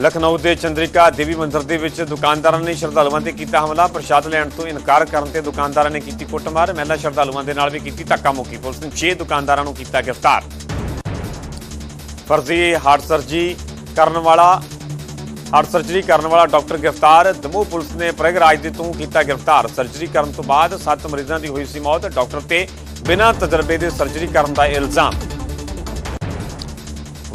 ਲਖਨਊ ਦੇ ਚੰਦਰਿਕਾ ਦੇਵੀ ਮੰਦਿਰ ਦੇ ਵਿੱਚ ਦੁਕਾਨਦਾਰਾਂ ਨੇ ਸ਼ਰਧਾਲੂਆਂ ਤੇ ਕੀਤਾ ਹਮਲਾ। ਪ੍ਰਸ਼ਾਦ ਲੈਣ ਤੋਂ ਇਨਕਾਰ ਕਰਨ ਤੇ ਦੁਕਾਨਦਾਰਾਂ ਨੇ ਕੀਤੀ ਕੁੱਟਮਾਰ। ਮਹਿਲਾ ਸ਼ਰਧਾਲੂਆਂ ਦੇ ਨਾਲ ਵੀ ਕੀਤੀ ਧੱਕਾ ਮੁੱਕੀ ਪੁਲਿਸ ਨੇ। 6 ਦੁਕਾਨਦਾਰਾਂ ਨੂੰ ਕੀਤਾ ਗ੍ਰਿਫਤਾਰ। ਫਰਜ਼ੀ ਹਾਰਟ ਸਰਜਰੀ ਕਰਨ ਵਾਲਾ ਹਾਰਟ ਸਰਜਰੀ ਕਰਨ ਵਾਲਾ ਡਾਕਟਰ ਗ੍ਰਿਫਤਾਰ। ਦਮੋਹ ਪੁਲਿਸ ਨੇ ਪ੍ਰਗਰਾਜ ਦੇ ਤੋਂ ਕੀਤਾ ਗ੍ਰਿਫਤਾਰ। ਸਰਜਰੀ ਕਰਨ ਤੋਂ ਬਾਅਦ 7 ਮਰੀਜ਼ਾਂ ਦੀ ਹੋਈ ਸੀ ਮੌਤ। ਡਾਕਟਰ ਤੇ ਬਿਨਾਂ ਤਜਰਬੇ ਦੇ ਸਰਜਰੀ ਕਰਨ ਦਾ ਇਲਜ਼ਾਮ।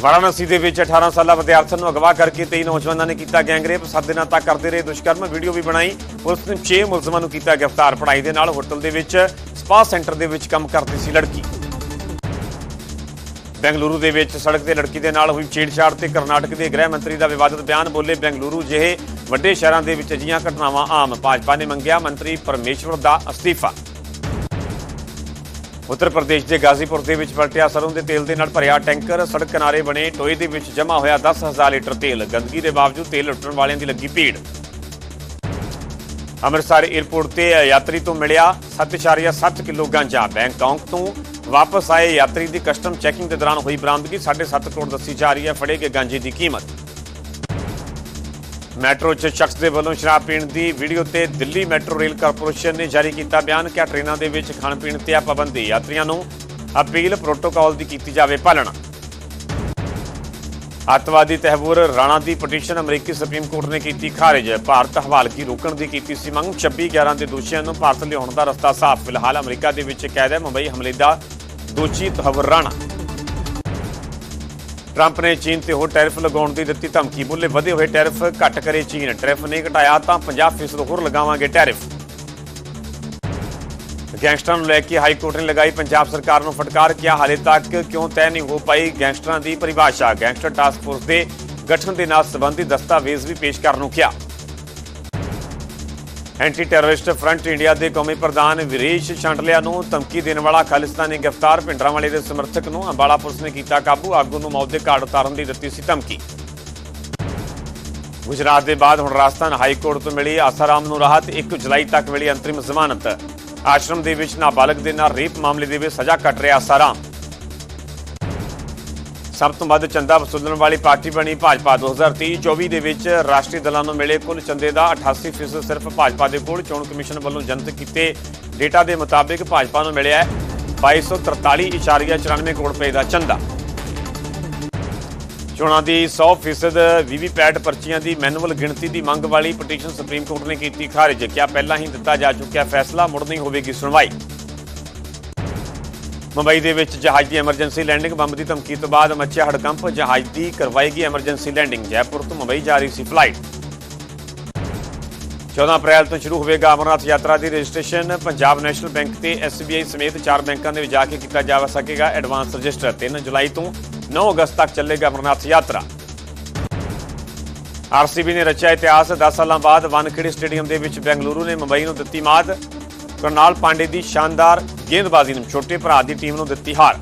ਵਾਰਾਣਸੀ ਦੇ ਵਿੱਚ 18 ਸਾਲਾ ਵਿਦਿਆਰਥਣ ਨੂੰ ਅਗਵਾ ਕਰਕੇ 23 ਨੌਜਵਾਨਾਂ ਨੇ ਕੀਤਾ ਗੈਂਗਰੇਪ। 7 ਦਿਨਾਂ ਤੱਕ ਕਰਦੇ ਰਹੇ ਦੁਸ਼ਕਰਮ। ਵੀਡੀਓ ਵੀ ਬਣਾਈ। ਪੁਲਿਸ ਨੇ 6 ਮੁਲਜ਼ਮਾਂ ਨੂੰ ਕੀਤਾ ਗ੍ਰਿਫਤਾਰ। ਪੜ੍ਹਾਈ ਦੇ ਨਾਲ ਹੋਟਲ ਦੇ ਵਿੱਚ ਸਪਾ ਸੈਂਟਰ ਦੇ ਵਿੱਚ ਕੰਮ ਕਰਦੀ ਸੀ ਲੜਕੀ। ਬੈਂਗਲੁਰੂ ਦੇ ਵਿੱਚ ਸੜਕ ਤੇ ਲੜਕੀ ਦੇ ਨਾਲ ਹੋਈ ਛੇੜਛਾੜ ਤੇ ਕਰਨਾਟਕ ਦੇ ਗ੍ਰਹਿ ਮੰਤਰੀ ਦਾ ਵਿਵਾਦਤ ਬਿਆਨ ਬੋਲੇ ਬੈਂਗਲੁਰੂ ਜਿਹੇ ਵੱਡੇ ਸ਼ਹਿਰਾਂ ਦੇ ਵਿੱਚ ਅਜਿਹੀਆਂ ਘਟਨਾਵਾਂ ਆਮ। ਭਾਜਪਾ ਨੇ ਮੰਗਿਆ ਮੰਤਰੀ ਪਰਮੇਸ਼ਵਰ ਦਾ ਅਸਤੀਫਾ। ਉੱਤਰ ਪ੍ਰਦੇਸ਼ ਦੇ ਗਾਜ਼ੀਪੁਰ ਦੇ ਵਿੱਚ ਪਲਟਿਆ ਸਰੋਂ ਦੇ ਤੇਲ ਦੇ ਨਾਲ ਭਰਿਆ ਟੈਂਕਰ, ਸੜਕ ਕਿਨਾਰੇ ਬਣੇ ਟੋਏ ਦੇ ਵਿੱਚ ਜਮ੍ਹਾਂ ਹੋਇਆ 10000 ਲੀਟਰ ਤੇਲ। ਗੰਦਗੀ ਦੇ ਬਾਵਜੂਦ ਤੇਲ ਲੁੱਟਣ ਵਾਲਿਆਂ ਦੀ ਲੱਗੀ ਭੀੜ। ਅੰਮ੍ਰਿਤਸਰ 에ਅਰਪੋਰਟ ਤੇ ਯਾਤਰੀ ਤੋਂ ਮਿਲਿਆ 7.7 ਕਿਲੋ ਗਾਂਜਾ। ਬੈਂਕਾਕ ਤੋਂ ਵਾਪਸ ਆਏ ਯਾਤਰੀ ਦੀ ਕਸਟਮ ਚੈਕਿੰਗ ਦੇ ਦੌਰਾਨ ਹੋਈ ਬਰਾਮਦਗੀ। 7.5 ਕਰੋੜ ਦੱਸੀ ਜਾ ਰਹੀ ਹੈ ਫੜੇ ਗਏ ਗਾਂਜੇ ਦੀ ਕੀਮਤ। ਮੈਟਰੋ 'ਚ ਸ਼ਖਸ ਦੇ ਵੱਲੋਂ ਸ਼ਰਾਬ ਪੀਣ ਦੀ ਵੀਡੀਓ ਤੇ ਦਿੱਲੀ ਮੈਟਰੋ ਰੇਲ ਕਾਰਪੋਰੇਸ਼ਨ ਨੇ ਜਾਰੀ ਕੀਤਾ ਬਿਆਨ। ਕਿ ਟ੍ਰੇਨਾਂ ਦੇ ਵਿੱਚ ਖਾਣ ਪੀਣ ਤੇ ਆ ਪਾਬੰਦੀ। ਯਾਤਰੀਆਂ ਨੂੰ ਅਪੀਲ ਪ੍ਰੋਟੋਕਾਲ ਦੀ ਕੀਤੀ ਜਾਵੇ ਪਾਲਣਾ। ਅੱਤਵਾਦੀ ਤਹਿਬੂਰ ਰਾਣਾ ਦੀ ਪਟੀਸ਼ਨ ਅਮਰੀਕੀ ਸੁਪਰੀਮ ਕੋਰਟ ਨੇ ਕੀਤੀ ਖਾਰਜ। ਭਾਰਤ ਹਵਾਲਗੀ ਰੋਕਣ ਦੀ ਕੀਤੀ ਸੀ ਮੰਗ। 26 11 ਦੇ ਦੋਸ਼ੀਆਂ ਨੂੰ ਭਾਰਤ ਲਿਆਉਣ ਦਾ ਰਸਤਾ ਸਾਫ਼। ਫਿਲਹਾਲ ਅਮਰੀਕਾ ਦੇ ਵਿੱਚ ਕੈਦ ਹੈ। ਮੁੰਬਈ ਹਮਲੇ ਦਾ ਦੋਸ਼ੀ ਤਹਿਬੂਰ ਰਾਣਾ। ਟਰੰਪ ਨੇ ਚੀਨ ਤੇ ਹੋਰ ਟੈਰਿਫ ਲਗਾਉਣ ਦੀ ਦਿੱਤੀ ਧਮਕੀ। ਬੋਲੇ ਵਧੇ ਹੋਏ ਟੈਰਿਫ ਘੱਟ ਕਰੇ ਚੀਨ। ਟੈਰਿਫ ਨਹੀਂ ਘਟਾਇਆ ਤਾਂ 50% ਹੋਰ ਲਗਾਵਾਂਗੇ ਟੈਰਿਫ। ਗੈਂਗਸਟਰਾਂ ਨੂੰ ਲੈ ਕੇ ਹਾਈ ਕੋਰਟ ਨੇ ਲਗਾਈ ਪੰਜਾਬ ਸਰਕਾਰ ਨੂੰ ਫਟਕਾਰ। ਕਿਹਾ ਹਾਲੇ ਤੱਕ ਕਿਉਂ ਤੈਅ ਨਹੀਂ ਹੋ ਪਾਈ ਗੈਂਗਸਟਰਾਂ ਦੀ ਪਰਿਭਾਸ਼ਾ। ਗੈਂਗਸਟਰ ਟਾਸਕ ਫੋਰਸ ਦੇ ਗਠਨ ਦੇ ਨਾਲ ਸੰਬੰਧਿਤ ਦਸਤਾਵੇਜ਼ ਵੀ ਪੇਸ਼ ਕਰਨ ਨੂੰ ਕਿਹਾ। ਐਂਟੀ ਟੈਰਰਿਸਟ ਫਰੰਟ ਇੰਡੀਆ ਦੇ ਕੌਮੀ ਪ੍ਰਧਾਨ ਵਿਰੇਸ਼ ਸ਼ਾਂਡਲਿਆ ਨੂੰ ਧਮਕੀ ਦੇਣ ਵਾਲਾ ਖਾਲਿਸਤਾਨੀ ਗ੍ਰਿਫਤਾਰ ਭਿੰਡਰਾਂਵਾਲੇ ਦੇ ਸਮਰਥਕ ਨੂੰ ਅੰਬਾਲਾ ਪੁਲਿਸ ਨੇ ਕੀਤਾ ਕਾਬੂ। ਆਗੂ ਨੂੰ ਮੌਤ ਦੇ ਘਾਟ ਉਤਾਰਨ ਦੀ ਦਿੱਤੀ ਸੀ ਧਮਕੀ। ਗੁਜਰਾਤ ਦੇ ਬਾਅਦ ਹੁਣ ਰਾਜਸਥਾਨ ਹਾਈ ਕੋਰਟ ਤੋਂ ਮਿਲੀ ਆਸਾਰਾਮ ਨੂੰ ਰਾਹਤ। 1 ਜੁਲਾਈ ਤੱਕ ਮਿਲੀ ਅੰਤਰਿਮ ਜ਼ਮਾਨਤ। ਆਸ਼ਰਮ ਦੇ ਵਿੱਚ ਨਾਬਾਲਗ ਦੇ ਨਾਲ ਰੇਪ ਮਾਮਲੇ ਦੇ ਵਿੱਚ ਸਜ਼ਾ ਕੱਟ ਰਿਹਾ ਆਸਾਰਾਮ। ਸਭ ਤੋਂ ਵੱਧ ਚੰਦਾ ਵਸੂਲਣ ਵਾਲੀ ਪਾਰਟੀ ਬਣੀ ਭਾਜਪਾ 2023-24 ਦੇ ਵਿੱਚ ਰਾਸ਼ਟਰੀ ਦਲਾਂ ਨੂੰ ਮਿਲੇ ਕੁੱਲ ਚੰਦੇ ਦਾ 88% ਸਿਰਫ ਭਾਜਪਾ ਦੇ ਕੋਲ। ਚੋਣ ਕਮਿਸ਼ਨ ਵੱਲੋਂ ਜਨਤਕ ਕੀਤੇ ਡੇਟਾ ਦੇ ਮੁਤਾਬਿਕ ਭਾਜਪਾ ਨੂੰ ਮਿਲਿਆ ਹੈ 2243.94 ਕਰੋੜ ਰੁਪਏ ਦਾ ਚੰਦਾ। ਚੋਣਾਂ ਦੀ 100% ਵੀਵੀਪੈਟ ਪਰਚੀਆਂ ਦੀ ਮੈਨੂਅਲ ਗਿਣਤੀ ਦੀ ਮੰਗ ਵਾਲੀ ਪਟੀਸ਼ਨ ਸੁਪਰੀਮ ਕੋਰਟ ਨੇ ਕੀਤੀ ਖਾਰਜ। ਕਿਹਾ ਪਹਿਲਾਂ ਹੀ ਦਿੱਤਾ ਜਾ ਚੁੱਕਿਆ ਫੈਸਲਾ, ਮੁੜ ਨਹੀਂ ਹੋਵੇਗੀ ਸੁਣਵਾਈ। ਮੁੰਬਈ ਦੇ ਵਿੱਚ ਜਹਾਜ਼ ਦੀ ਐਮਰਜੈਂਸੀ ਲੈਂਡਿੰਗ ਬੰਬ ਦੀ ਧਮਕੀ ਤੋਂ ਬਾਅਦ ਮੱਚਿਆ ਹੜਕੰਪ, ਜਹਾਜ਼ ਦੀ ਕਰਵਾਏਗੀ ਐਮਰਜੈਂਸੀ ਲੈਂਡਿੰਗ, ਜੈਪੁਰ ਤੋਂ ਮੁੰਬਈ ਜਾ ਰਹੀ ਸੀ ਫਲਾਈਟ। 14 ਅਪ੍ਰੈਲ ਤੋਂ ਸ਼ੁਰੂ ਹੋਵੇਗਾ ਅਮਰਨਾਥ ਯਾਤਰਾ ਦੀ ਰਜਿਸਟ੍ਰੇਸ਼ਨ। ਪੰਜਾਬ ਨੈਸ਼ਨਲ ਬੈਂਕ ਤੇ SBI ਸਮੇਤ ਚਾਰ ਬੈਂਕਾਂ ਦੇ ਵਿੱਚ ਜਾ ਕੇ ਕੀਤਾ ਜਾ ਸਕੇਗਾ ਐਡਵਾਂਸ ਰਜਿਸਟਰ। 3 ਜੁਲਾਈ ਤੋਂ 9 ਅਗਸਤ ਤੱਕ ਚੱਲੇਗਾ ਅਮਰਨਾਥ ਯਾਤਰਾ। ਆਰਸੀਬੀ ਨੇ ਰਚਿਆ ਇਤਿਹਾਸ। 10 ਸਾਲਾਂ ਬਾਅਦ ਵਾਨਖੇੜੇ ਸਟੇਡੀਅਮ ਦੇ ਵਿੱਚ ਬੈਂਗਲੁਰੂ ਨੇ ਮੁੰਬਈ ਨੂੰ ਦਿੱਤੀ ਮਾਤ। ਕਰਨਾਲ ਪਾਂਡੇ ਦੀ ਸ਼ਾਨਦਾਰ ਗੇਂਦਬਾਜ਼ੀ ਨੂੰ ਛੋਟੇ ਭਰਾ ਦੀ ਟੀਮ ਨੂੰ ਦਿੱਤੀ ਹਾਰ।